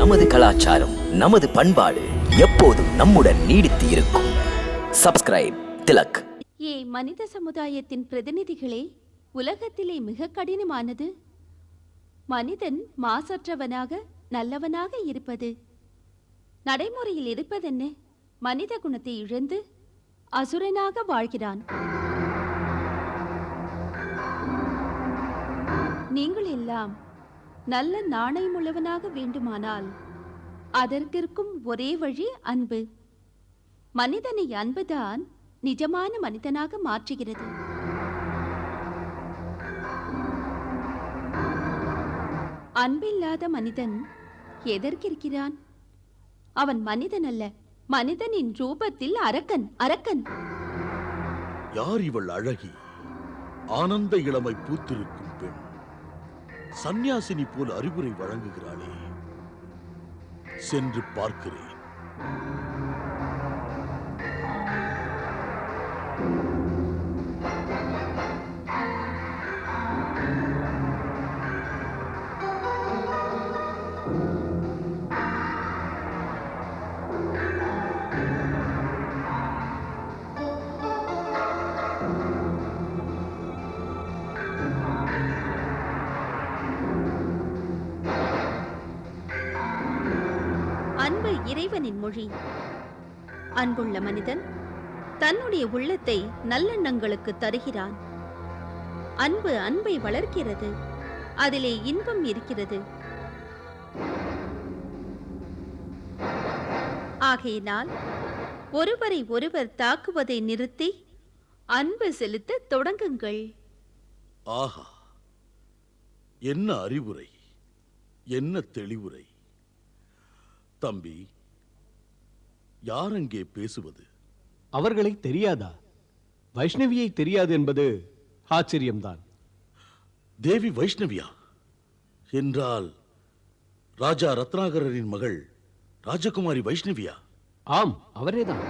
நமது கலாச்சாரம் நமது பண்பாடு எப்போதும் நம்முடன் நீடித்து இருக்கும். சப்ஸ்கிரைப் திலக். ஏ மனித சமுதாயத்தின் பிரதிநிதிகளே உலகத்திலே மிக கடினமானது. மனிதன் மாசற்றவனாக நல்லவனாக இருப்பது. நடைமுறையில் இருப்பதென்ன? மனித குணத்தை இழந்து அசுரனாக வாழ்கிறான். நீங்கள் எல்லாம் நல்ல நாணயமுள்ளவனாக வேண்டுமானால் அதற்கிருக்கும் ஒரே வழி அன்பு. மனிதனை அன்புதான் நிஜமான மனிதனாக மாற்றுகிறது. அன்பில்லாத மனிதன் எதற்கிருக்கிறான்? அவன் மனிதன் அல்ல மனிதனின் ரூபத்தில் அரக்கன் அரக்கன். யார் இவள் அழகி? ஆனந்த இளமை பூத்திருக்கும் பெண். சந்நியாசினி போல் அறிவுரை வழங்குகிறாளே சென்று பார்க்கிறேன். என்பது இறைவனின் மொழி. அன்புள்ள மனிதன் தன்னுடைய உள்ளத்தை நல்லெண்ணங்களுக்கு தருகிறான். அன்பு அன்பை வளர்க்கிறது அதிலே இன்பம் இருக்கிறது. ஆகையினால் ஒருவரை ஒருவர் தாக்குவதை நிறுத்தி அன்பு செலுத்த தொடங்குங்கள். ஆஹா! என்ன அறிவுரை என்ன தெளிவுரை. தம்பி யார் அங்கே பேசுவது? அவர்களை தெரியாதா? வைஷ்ணவியை தெரியாது என்பது ஆச்சரியம்தான். தேவி வைஷ்ணவியா? என்றால் ராஜா ரத்னாகரரின் மகள் ராஜகுமாரி வைஷ்ணவியா? ஆம் அவரேதான்.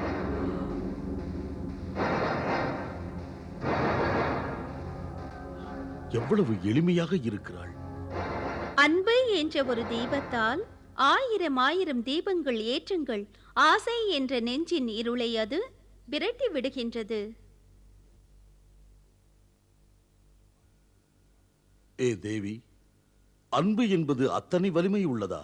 எவ்வளவு எளிமையாக இருக்கிறாள். அன்பு என்ற ஒரு தீபத்தால் ஆயிரம் ஆயிரம் தீபங்கள் ஏற்றுங்கள். ஆசை என்ற நெஞ்சின் இருளை அது விரட்டி விடுகின்றது. ஏ தேவி அன்பு என்பது அத்தனை வலிமை உள்ளதா?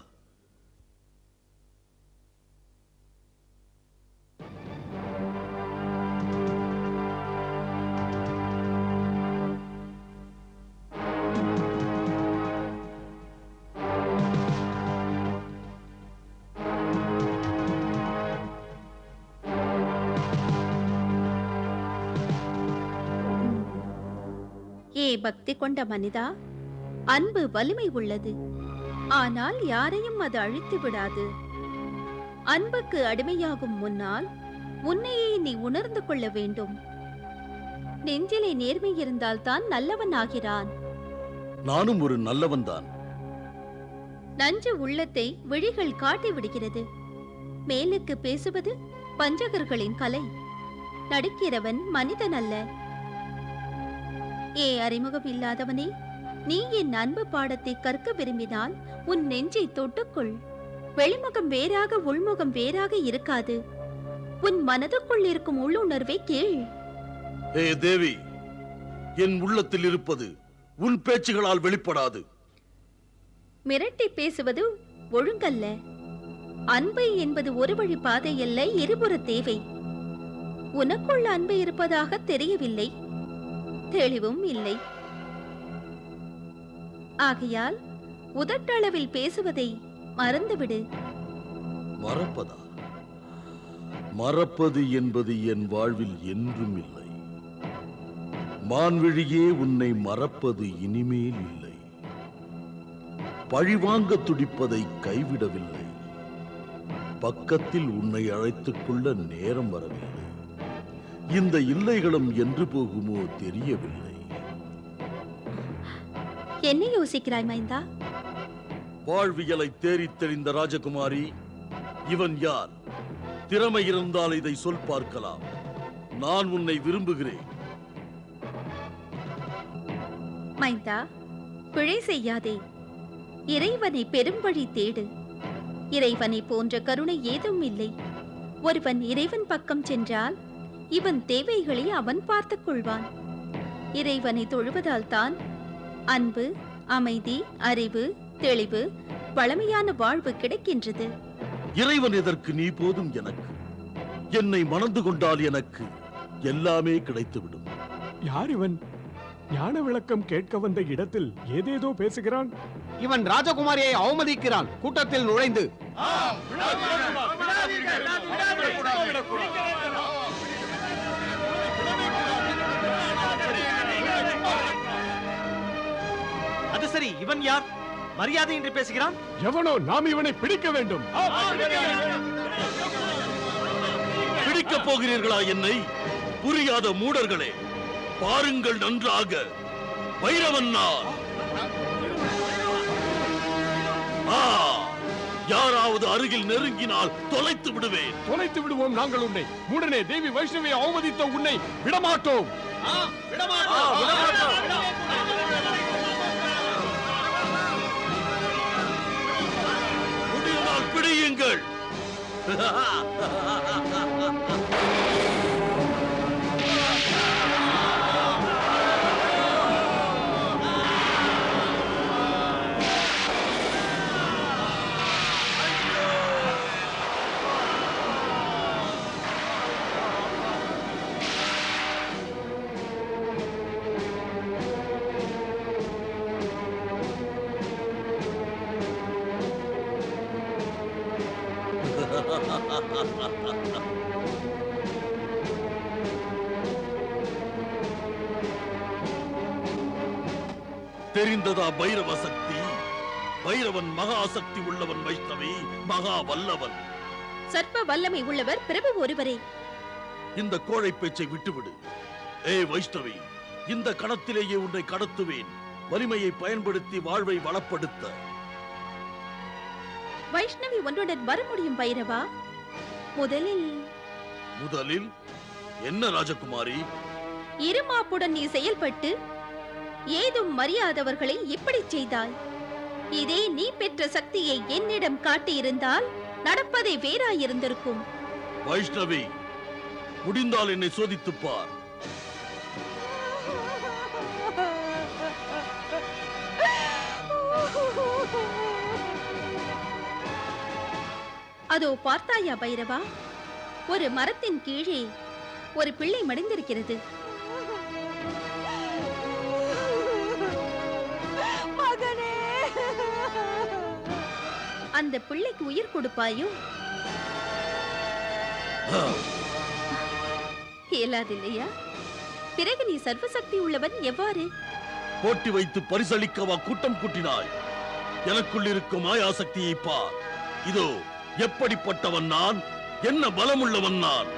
பக்தி கொண்ட மனிதா அன்பு வலிமை உள்ளது. ஆனால் யாரையும் அது அழித்து விடாது. அன்புக்கு அடிமையாகும் முன்னால் உன்னையே நீ உணர்ந்து கொள்ள வேண்டும். நெஞ்சிலே நேர்மை இருந்தால்தான் நல்லவன் ஆகிறான். நானும் ஒரு நல்லவன்தான் நஞ்சு உள்ளத்தை விழிகள் காட்டி விடுகிறது. மேலுக்கு பேசுவது பஞ்சகர்களின் கலை. நடிக்கிறவன் மனிதன் அல்ல. ஏ அறிமுகம் இல்லாதவனே நீ என் அன்பு பாடத்தை கற்க விரும்பினால் உன் நெஞ்சை தொட்டுக்கொள். வெளிமுகம் வேறாக உள்முகம் வேறாக இருக்காது. உன் மனதுக்குள் இருக்கும் உள்ளுணர்வை கேள். ஏ தேவி என் உள்ளத்தில் இருப்பது உன் பேச்சுகளால் வெளிப்படாது. மிரட்டி பேசுவது ஒழுங்கல்ல. அன்பு என்பது ஒரு வழி பாதை அல்ல இருபுற தேவை. உனக்குள்ள அன்பு இருப்பதாக தெரியவில்லை. தெளிவும் இல்லை. ஆகையால் உதட்டளவில் பேசுவதை மறந்துவிடு. மறப்பதா? மறப்பது என்பது என் வாழ்வில் என்றும் இல்லை. மான்விழியே உன்னை மறப்பது இனிமேல் இல்லை. பழிவாங்க துடிப்பதை கைவிடவில்லை. பக்கத்தில் உன்னை அழைத்துக் கொள்ள நேரம் வரவில்லை. இந்த இல்லைகளும் என்று போகுமோ தெரியவில்லை. என்ன யோசிக்கிறாய் மைந்தா? வாழ்வியலை தேறித் தெளிந்த ராஜகுமாரி இவன் யார்? திறமை இருந்தால் இதை சொல் பார்க்கலாம். நான் உன்னை விரும்புகிறேன். மைந்தா பிழை செய்யாதே. இறைவனை பெரும் வழி தேடு. இறைவனை போன்ற கருணை ஏதும் இல்லை. ஒருவன் இறைவன் பக்கம் சென்றால் இவன் தேவைகளை அவன் பார்த்துக் கொள்வான் இறைவனை தொழுவதால் தான் அன்பு அமைதி அறிவு தெளிவு பழமையான வாழ்வு கிடைக்கின்றது இறைவன் எதற்கு நீ போதும் எனக்கு என்னை மணந்து கொண்டால் எனக்கு எல்லாமே கிடைத்துவிடும் யார் இவன் ஞான விளக்கம் கேட்க வந்த இடத்தில் ஏதேதோ பேசுகிறான் இவன் ராஜகுமாரியை அவமதிக்கிறான் கூட்டத்தில் நுழைந்து சரி இவன் யார்? மரியாதை என்று பேசுகிறான்? எவனோ நாம் இவனை பிடிக்க வேண்டும். பிடிக்கப் போகிறீர்களா என்னை? புரியாத மூடர்களே பாருங்கள் நன்றாக. வைரவன் நான் யாராவது அருகில் நெருங்கினால் தொலைத்து விடுவேன். தொலைத்து விடுவோம் நாங்கள் உன்னை. மூடனே தேவி வைஷ்ணவியை அவமதித்த உன்னை விடமாட்டோம். முடிந்தால் பிடியுங்கள் தெரிந்ததா பைரவ சக்தி? பைரவன் மகா சக்தி உள்ளவன் வைஷ்ணவி மகா வல்லவன். சர்ப்ப வல்லமை உள்ளவர் பிரபு ஒருவரே. இந்த கோழை பேச்சை விட்டுவிடு. ஏய் வைஷ்ணவி இந்த கணத்திலேயே உன்னை கடத்துவேன். வலிமையை பயன்படுத்தி வாழ்வை வளப்படுத்த. வைஷ்ணவி ஒன்றுடன் வர முடியும் பைரவா? முதலில் முதலில் என்ன ராஜகுமாரி? இருமாப்புடன் நீ செயல்பட்டு ஏதும் மறியாதவர்களை இப்படி செய்தாய். இதே நீ பெற்ற சக்தியை என்னிடம் காட்டியிருந்தால் நடப்பதே வேறாயிருந்திருக்கும். வைஷ்ணவி முடிந்தால் என்னை சோதித்துப் அதோ பார்த்தாயா பைரவா? ஒரு மரத்தின் கீழே ஒரு பிள்ளை மடிந்திருக்கிறது. அந்த பிள்ளைக்கு உயிர் கொடுப்பாயோ? ஆ, இயலாதில்லையா? பிறகு நீ சர்வசக்தி உள்ளவன் எவ்வாறு? போட்டி வைத்து பரிசளிக்கவா கூட்டம் கூட்டினாய். எனக்குள் இருக்கும் மாயாசக்தியை பார். இதோ எப்படிப்பட்டவன் நான்? என்ன பலமுள்ளவன் நான்?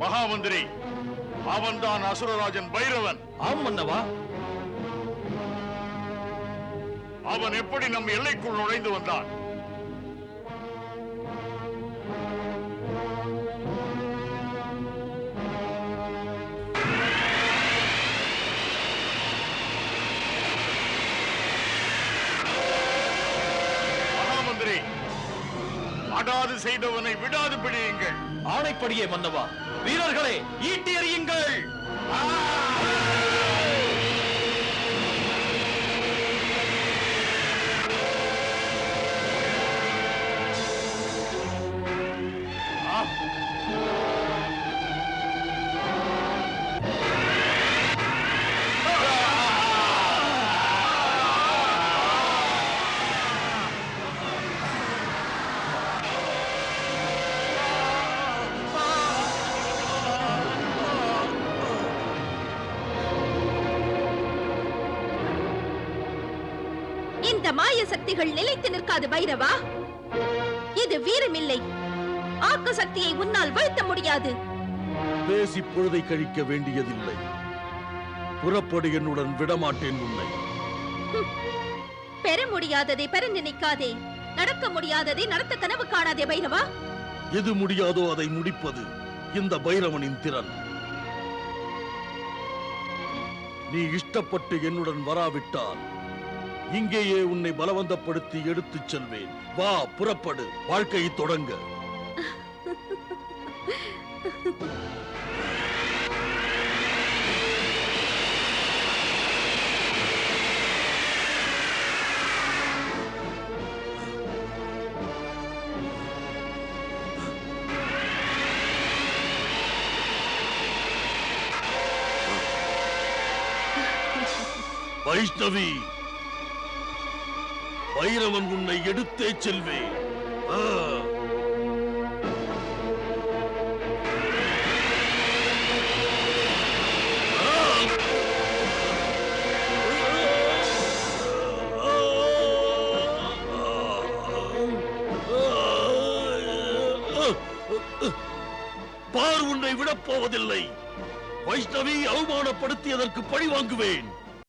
மகாமந்திரி அவன்தான் அசுரராஜன் பைரவன். ஆம் மன்னவா. அவன் எப்படி நம் எல்லைக்குள் நுழைந்து வந்தான்? மகாமந்திரி அடாது செய்தவனை விடாது பிடியுங்கள். ஆணைப்படியே மன்னவா. வீரர்களே ஈட்டி எறியுங்கள். இந்த மாய சக்திகள் நிலைத்து நிற்காது பைரவா. இது வீரமில்லை. ஆக்க சக்தியை உன்னால் வீழ்த்த முடியாது. பேசி பொழுதை கழிக்க வேண்டியதில்லை. புறப்படு என்னுடன் விடமாட்டேன் உன்னை. பெற முடியாததை பெற நினைக்காதே. நடக்க முடியாததை நடத்த கனவு காணாதே பைரவா. எது முடியாதோ அதை முடிப்பது இந்த பைரவனின் திறன். நீ இஷ்டப்பட்டு என்னுடன் வராவிட்டால் இங்கேயே உன்னை பலவந்தப்படுத்தி எடுத்துச் செல்வேன். வா புறப்படு. வாழ்க்கையை தொடங்க. வைஷ்ணவி! பைரவன் உன்னை எடுத்தே செல்வேன். ஆ. பார் உன்னை விடப் போவதில்லை. வைஷ்ணவி அவமானப்படுத்தியதற்கு பழி வாங்குவேன்.